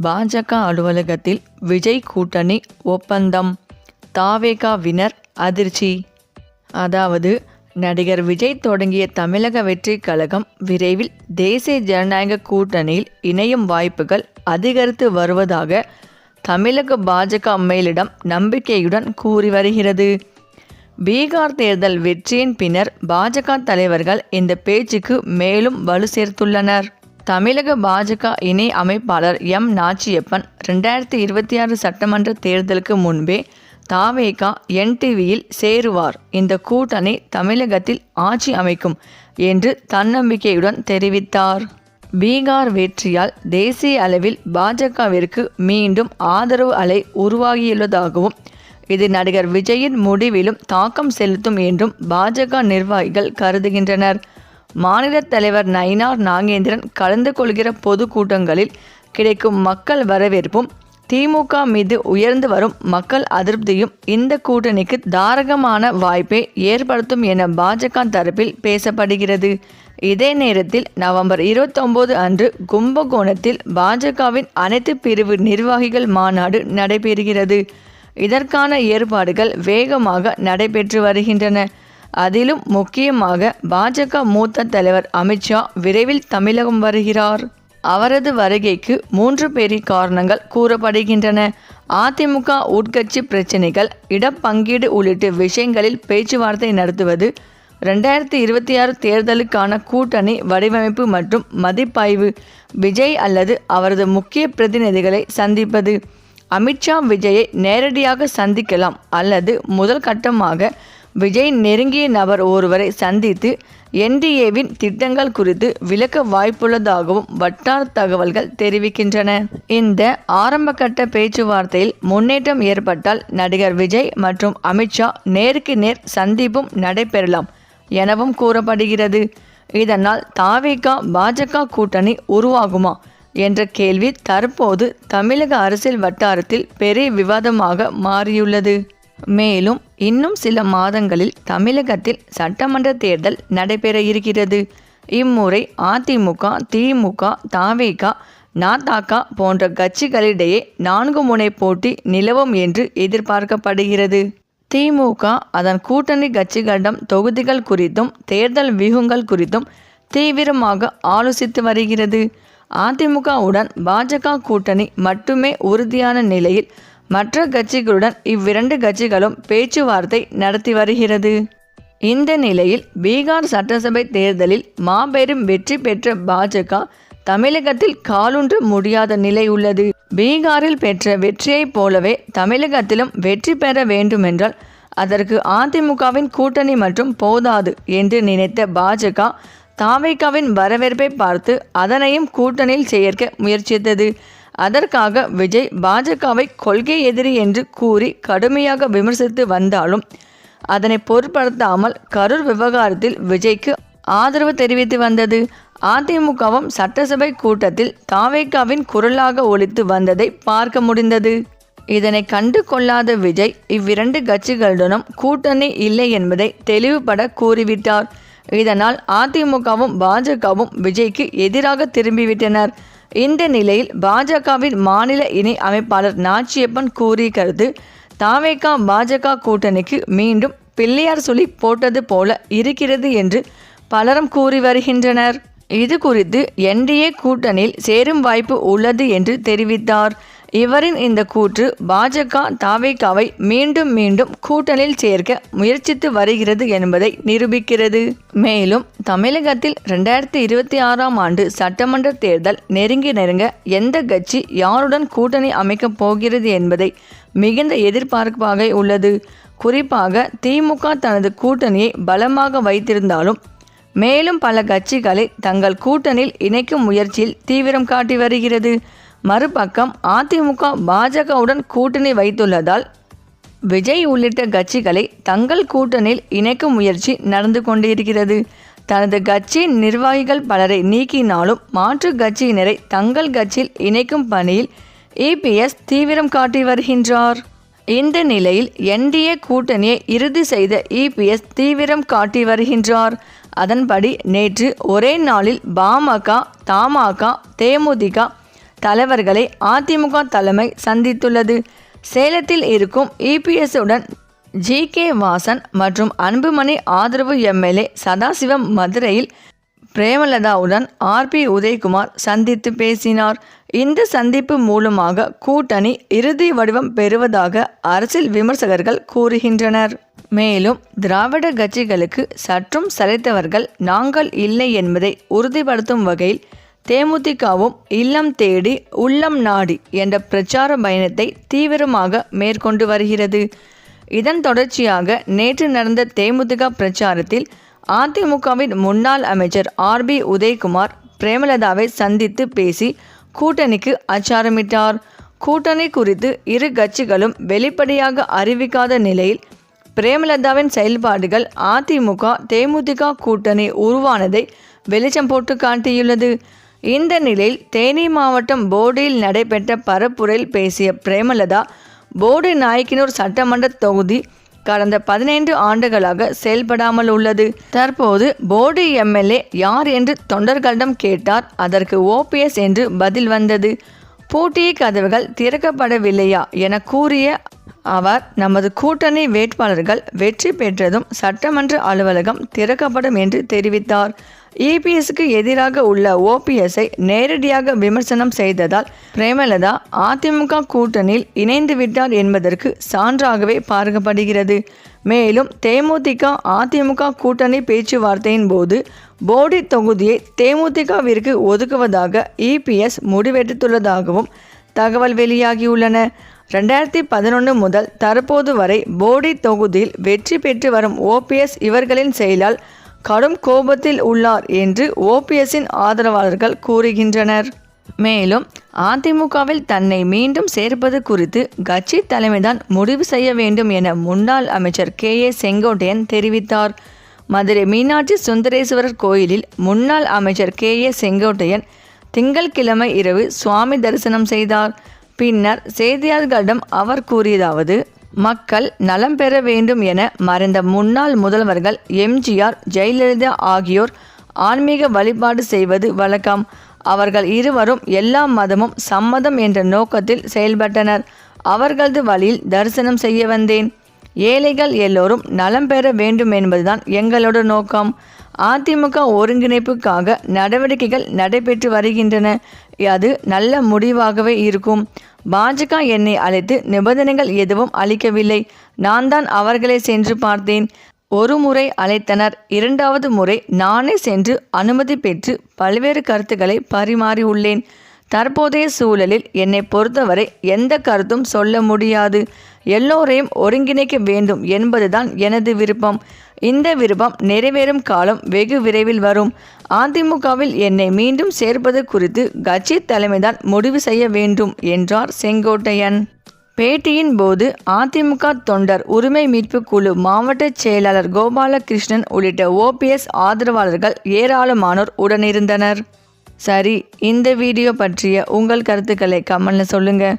பாஜக அலுவலகத்தில் விஜய் கூட்டணி ஒப்பந்தம். தாவேகாவினர் அதிர்ச்சி. அதாவது நடிகர் விஜய் தொடங்கிய தமிழக வெற்றி கழகம் விரைவில் தேசிய ஜனநாயக கூட்டணியில் இணையும் வாய்ப்புகள் அதிகரித்து வருவதாக தமிழக பாஜக மேலிடம் நம்பிக்கையுடன் கூறி வருகிறது. பீகார் தேர்தல் வெற்றியின் பின்னர் பாஜக தலைவர்கள் இந்த பேச்சுக்கு மேலும் வலு சேர்த்துள்ளனர். தமிழக பாஜக இணை அமைப்பாளர் எம். நாச்சியப்பன் ரெண்டாயிரத்தி இருபத்தி ஆறு சட்டமன்ற தேர்தலுக்கு முன்பே தாவேகா என்டிவியில் சேருவார். இந்த கூட்டணி தமிழகத்தில் ஆட்சி அமைக்கும் என்று தன்னம்பிக்கையுடன் தெரிவித்தார். பீகார் வெற்றியால் தேசிய அளவில் பாஜகவிற்கு மீண்டும் ஆதரவு அலை உருவாகியுள்ளதாகவும் இது நடிகர் விஜயின் முடிவிலும் தாக்கம் செலுத்தும் என்றும் பாஜக நிர்வாகிகள் கருதுகின்றனர். மாநில தலைவர் நயினார் நாகேந்திரன் கலந்து கொள்கிற பொதுக்கூட்டங்களில் கிடைக்கும் மக்கள் வரவேற்பும் திமுக மீது உயர்ந்து வரும் மக்கள் அதிருப்தியும் இந்த கூட்டணிக்கு தாரகமான வாய்ப்பை ஏற்படுத்தும் என பாஜக தரப்பில் பேசப்படுகிறது. இதே நேரத்தில் நவம்பர் இருபத்தொம்போது அன்று கும்பகோணத்தில் பாஜகவின் அனைத்து பிரிவு நிர்வாகிகள் மாநாடு நடைபெறுகிறது. இதற்கான ஏற்பாடுகள் வேகமாக நடைபெற்று வருகின்றன. அதிலும் முக்கியமாக பாஜக மூத்த தலைவர் அமித்ஷா விரைவில் தமிழகம் வருகிறார். அவரது வருகைக்கு மூன்று பெரிய காரணங்கள் கூறப்படுகின்றன. அதிமுக உட்கட்சி பிரச்சினைகள் இடப்பங்கீடு உள்ளிட்ட விஷயங்களில் பேச்சுவார்த்தை நடத்துவது ரெண்டாயிரத்தி இருபத்தி ஆறு தேர்தலுக்கான கூட்டணி வடிவமைப்பு மற்றும் மதிப்பாய்வு விஜய் அல்லது அவரது முக்கிய பிரதிநிதிகளை சந்திப்பது. அமித்ஷா விஜயை நேரடியாக சந்திக்கலாம் அல்லது முதல் கட்டமாக விஜய் நெருங்கிய நபர் ஒருவரை சந்தித்து என்டிஏவின் திட்டங்கள் குறித்து விளக்க வாய்ப்புள்ளதாகவும் வட்டார தகவல்கள் தெரிவிக்கின்றன. இந்த ஆரம்பகட்ட பேச்சுவார்த்தையில் முன்னேற்றம் ஏற்பட்டால் நடிகர் விஜய் மற்றும் அமித்ஷா நேருக்கு நேர் சந்திப்பும் நடைபெறலாம் எனவும் கூறப்படுகிறது. இதனால் தாவேகா பாஜக கூட்டணி உருவாகுமா என்ற கேள்வி தற்போது தமிழக அரசியல் வட்டாரத்தில் பெரிய விவாதமாக மாறியுள்ளது. மேலும் இன்னும் சில மாதங்களில் தமிழகத்தில் சட்டமன்ற தேர்தல் நடைபெற இருக்கிறது. இம்முறை அதிமுக திமுக தாவேகா நாதாகா போன்ற கட்சிகளிடையே நான்கு முனை போட்டி நிலவும் என்று எதிர்பார்க்கப்படுகிறது. திமுக அதன் கூட்டணி கட்சிகளிடம் தொகுதிகள் குறித்தும் தேர்தல் வியூகங்கள் குறித்தும் தீவிரமாக ஆலோசித்து வருகிறது. அதிமுகவுடன் பாஜக கூட்டணி மட்டுமே உறுதியான நிலையில் மற்ற கட்சிகளுடன் இவ்விரண்டு கட்சிகளும் பேச்சுவார்த்தை நடத்தி வருகிறது. இந்த நிலையில் பீகார் சட்டசபை தேர்தலில் மாபெரும் வெற்றி பெற்ற பாஜக தமிழகத்தில் காலூன்ற முடியாத நிலை உள்ளது. பீகாரில் பெற்ற வெற்றியைப் போலவே தமிழகத்திலும் வெற்றி பெற வேண்டுமென்றால் அதற்கு அதிமுகவின் கூட்டணி மற்றும் போதாது என்று நினைத்த பாஜக தாவைக்காவின் வரவேற்பை பார்த்து அதனையும் கூட்டணியில் சேர்க்க முயற்சித்தது. அதற்காக விஜய் பாஜகவை கொள்கை எதிரி என்று கூறி கடுமையாக விமர்சித்து வந்தாலும் அதனை பொருட்படுத்தாமல் கரூர் விவகாரத்தில் விஜய்க்கு ஆதரவு தெரிவித்து வந்தது. அதிமுகவும் சட்டசபை கூட்டத்தில் தாவேக்காவின் குரலாக ஒழித்து வந்ததை பார்க்க முடிந்தது. இதனை கண்டு கொள்ளாத விஜய் இவ்விரண்டு கட்சிகளுடனும் கூட்டணி இல்லை என்பதை தெளிவுபட கூறிவிட்டார். இதனால் அதிமுகவும் பாஜகவும் விஜய்க்கு எதிராக திரும்பிவிட்டனர். இந்த நிலையில் பாஜகவின் மாநில இணை அமைப்பாளர் நாச்சியப்பன் கூறிய கருத்து தாவேகா பாஜக கூட்டணிக்கு மீண்டும் பிள்ளையார் சொல்லி போட்டது போல இருக்கிறது என்று பலரும் கூறி வருகின்றனர். இது குறித்து என்டிஏ கூட்டணியில் சேரும் வாய்ப்பு உள்ளது என்று தெரிவித்தார். இவரின் இந்த கூற்று பாஜக தாவேகாவை மீண்டும் மீண்டும் கூட்டணியில் சேர்க்க முயற்சித்து வருகிறது என்பதை நிரூபிக்கிறது. மேலும் தமிழகத்தில் ரெண்டாயிரத்தி இருபத்தி ஆறாம் ஆண்டு சட்டமன்ற தேர்தல் நெருங்கி நெருங்க எந்த கட்சி யாருடன் கூட்டணி அமைக்கப் போகிறது என்பதை மிகுந்த எதிர்பார்ப்பாக உள்ளது. குறிப்பாக திமுக தனது கூட்டணியை பலமாக வைத்திருந்தாலும் மேலும் பல கட்சிகளை தங்கள் கூட்டணியில் இணைக்கும் முயற்சியில் தீவிரம் காட்டி வருகிறது. மறுபக்கம் அதிமுக பாஜகவுடன் கூட்டணி வைத்துள்ளதால் விஜய் உள்ளிட்ட கட்சிகளை தங்கள் கூட்டணியில் இணைக்கும் முயற்சி நடந்து கொண்டிருக்கிறது. தனது கட்சியின் நிர்வாகிகள் பலரை நீக்கினாலும் மாற்று கட்சியினரை தங்கள் கட்சியில் இணைக்கும் பணியில் இபிஎஸ் தீவிரம் காட்டி வருகின்றார். இந்த நிலையில் என்டிஏ கூட்டணியை இறுதி செய்த இபிஎஸ் தீவிரம் காட்டி வருகின்றார். அதன்படி நேற்று ஒரே நாளில் பாமக தமாக தேமுதிக தலைவர்களை அதிமுக தலைமை சந்தித்துள்ளது. சேலத்தில் இருக்கும் இபிஎஸ் உடன் ஜி கே வாசன் மற்றும் அன்புமணி ஆதரவு எம்எல்ஏ சதாசிவம் மதுரையில் பிரேமலதாவுடன் ஆர்பி உதயகுமார் சந்தித்து பேசினார். இந்த சந்திப்பு மூலமாக கூட்டணி இறுதி வடிவம் பெறுவதாக அரசியல் விமர்சகர்கள் கூறுகின்றனர். மேலும் திராவிட கட்சிகளுக்கு சற்றும் சளைத்தவர்கள் நாங்கள் இல்லை என்பதை உறுதிப்படுத்தும் வகையில் தேமுதிகவும் இல்லம் தேடி உள்ளம் நாடி என்ற பிரச்சார பயணத்தை தீவிரமாக மேற்கொண்டு வருகிறது. இதன் தொடர்ச்சியாக நேற்று நடந்த தேமுதிக பிரச்சாரத்தில் அதிமுகவின் முன்னாள் அமைச்சர் ஆர்பி உதயகுமார் பிரேமலதாவை சந்தித்து பேசி கூட்டணிக்கு அச்சாரமிட்டார். கூட்டணி குறித்து இரு கட்சிகளும் வெளிப்படையாக அறிவிக்காத நிலையில் பிரேமலதாவின் செயல்பாடுகள் அதிமுக தேமுதிக கூட்டணி உருவானதை வெளிச்சம் போட்டு காட்டியுள்ளது. இந்த நிலையில் தேனி மாவட்டம் போடியில் நடைபெற்ற பரப்புரையில் பேசிய பிரேமலதா போடி நாயக்கினூர் சட்டமன்ற தொகுதி கடந்த பதினைந்து ஆண்டுகளாக செயல்படாமல் உள்ளது. தற்போது போடி எம்எல்ஏ யார் என்று தொண்டர்களிடம் கேட்டார். அதற்கு ஓபிஎஸ் என்று பதில் வந்தது. பூட்டிய கதவுகள் திறக்கப்படவில்லையா என கூறிய அவர் நமது கூட்டணி வேட்பாளர்கள் வெற்றி பெற்றதும் சட்டமன்ற அலுவலகம் திறக்கப்படும் என்று தெரிவித்தார். இபிஎஸ்க்கு எதிராக உள்ள ஓபிஎஸ்ஐ நேரடியாக விமர்சனம் செய்ததால் பிரேமலதா அதிமுக கூட்டணியில் இணைந்து விட்டார் என்பதற்கு சான்றாகவே பார்க்கப்படுகிறது மேலும் தேமுதிக அதிமுக கூட்டணி பேச்சுவார்த்தையின் போது போடி தொகுதியை தேமுதிகவிற்கு ஒதுக்குவதாக இபிஎஸ் முடிவெடுத்துள்ளதாகவும் தகவல் வெளியாகியுள்ளன. ரெண்டாயிரத்தி பதினொன்று முதல் தற்போது வரை போடி தொகுதியில் வெற்றி பெற்று வரும் ஓபிஎஸ் இவர்களின் செயலால் கடும் கோபத்தில் உள்ளார் என்று ஓபிஎஸ்ஸின் ஆதரவாளர்கள் கூறுகின்றனர். மேலும் அதிமுகவில் தன்னை மீண்டும் சேர்ப்பது குறித்து கட்சி தலைமைதான் முடிவு செய்ய வேண்டும் என முன்னாள் அமைச்சர் கே. ஏ. செங்கோட்டையன் தெரிவித்தார். மதுரை மீனாட்சி சுந்தரேஸ்வரர் கோயிலில் முன்னாள் அமைச்சர் கே. ஏ. செங்கோட்டையன் திங்கள்கிழமை இரவு சுவாமி தரிசனம் செய்தார். பின்னர் செய்தியாளர்களிடம் அவர் கூறியதாவது மக்கள் நலம் பெற வேண்டும் என மறைந்த முன்னாள் முதல்வர்கள் எம்ஜிஆர் ஜெயலலிதா ஆகியோர் ஆன்மீக வழிபாடு செய்வது வழக்கம். அவர்கள் இருவரும் எல்லா மதமும் சம்மதம் என்ற நோக்கத்தில் செயல்பட்டனர். அவர்களது வழியில் தரிசனம் செய்ய வந்தேன். ஏழைகள் எல்லோரும் நலம் பெற வேண்டும் என்பதுதான் எங்களோட நோக்கம். அதிமுக ஒருங்கிணைப்புக்காக நடவடிக்கைகள் நடைபெற்று வருகின்றன. அது நல்ல முடிவாகவே இருக்கும். பாஜக என்னை அழைத்து நிபந்தனைகள் எதுவும் அளிக்கவில்லை. நான் தான் அவர்களை சென்று பார்த்தேன். ஒரு முறை அழைத்தனர். இரண்டாவது முறை நானே சென்று அனுமதி பெற்று பல்வேறு கருத்துக்களை பரிமாறியுள்ளேன் தற்போதைய சூழலில் என்னை பொறுத்தவரை எந்த கருத்தும் சொல்ல முடியாது. எல்லோரையும் ஒருங்கிணைக்க வேண்டும் என்பதுதான் எனது விருப்பம். இந்த விருப்பம் நிறைவேறும் காலம் வெகு விரைவில் வரும். அதிமுகவில் என்னை மீண்டும் சேர்ப்பது குறித்து கட்சி தலைமைதான் முடிவு செய்ய வேண்டும் என்றார் செங்கோட்டையன். பேட்டியின் போது அதிமுக தொண்டர் உரிமை மீட்பு குழு மாவட்ட செயலாளர் கோபாலகிருஷ்ணன் உள்ளிட்ட ஓபிஎஸ் ஆதரவாளர்கள் ஏராளமானோர் உடனிருந்தனர். சரி இந்த வீடியோ பற்றிய உங்கள் கருத்துக்களை கமெண்ட்ல சொல்லுங்கள்